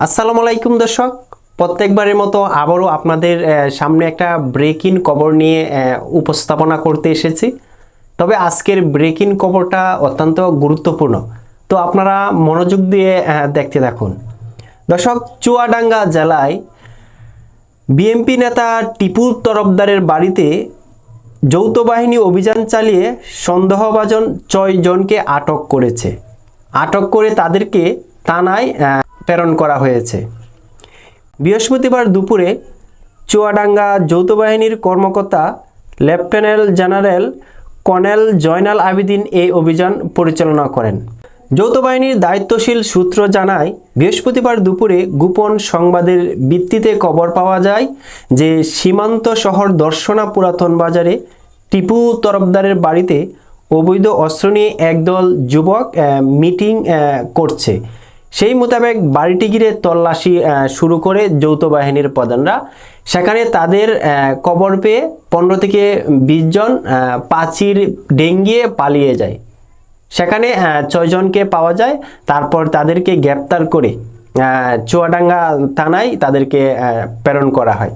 আসসালামু আলাইকুম দর্শক। প্রত্যেকবারের মতো আবারও আপনাদের সামনে একটা ব্রেক ইন কবর নিয়ে উপস্থাপনা করতে এসেছি। তবে আজকের ব্রেক ইন কবরটা অত্যন্ত গুরুত্বপূর্ণ। তো আপনারা মনোযোগ দিয়ে দেখতে থাকুন। দর্শক, চুয়াডাঙ্গা জেলায় বিএনপি নেতা টিপু তরফদারের বাড়িতে যৌথ বাহিনী অভিযান চালিয়ে সন্দেহভাজন জনকে আটক করেছে। আটক করে তাদেরকে থানায় প্রেরণ করা হয়েছে। বৃহস্পতিবার দুপুরে চুয়াডাঙ্গা যৌথ বাহিনীর কর্মকর্তা lieutenant general colonel Joynal Abidin এই অভিযান পরিচালনা করেন। যৌথ বাহিনীর দায়িত্বশীল সূত্র জানায়, বৃহস্পতিবার দুপুরে গোপন সংবাদের ভিত্তিতে খবর পাওয়া যায় যে সীমান্ত শহর দর্শনা পুরাতন বাজারে টিপু তরফদারের বাড়িতে অবৈধ অস্ত্র নিয়ে একদল যুবক মিটিং করছে। সেই মোতাবেক বাড়িটি ঘিরে তল্লাশি শুরু করে যৌথ বাহিনীর প্রধানরা। সেখানে তাদের কবর পেয়ে পনেরো থেকে বিশ জন পাচির ডেঙ্গিয়ে পালিয়ে যায়। সেখানে ছয়জনকে পাওয়া যায়। তারপর তাদেরকে গ্রেপ্তার করে চুয়াডাঙ্গা থানায় তাদেরকে প্রেরণ করা হয়।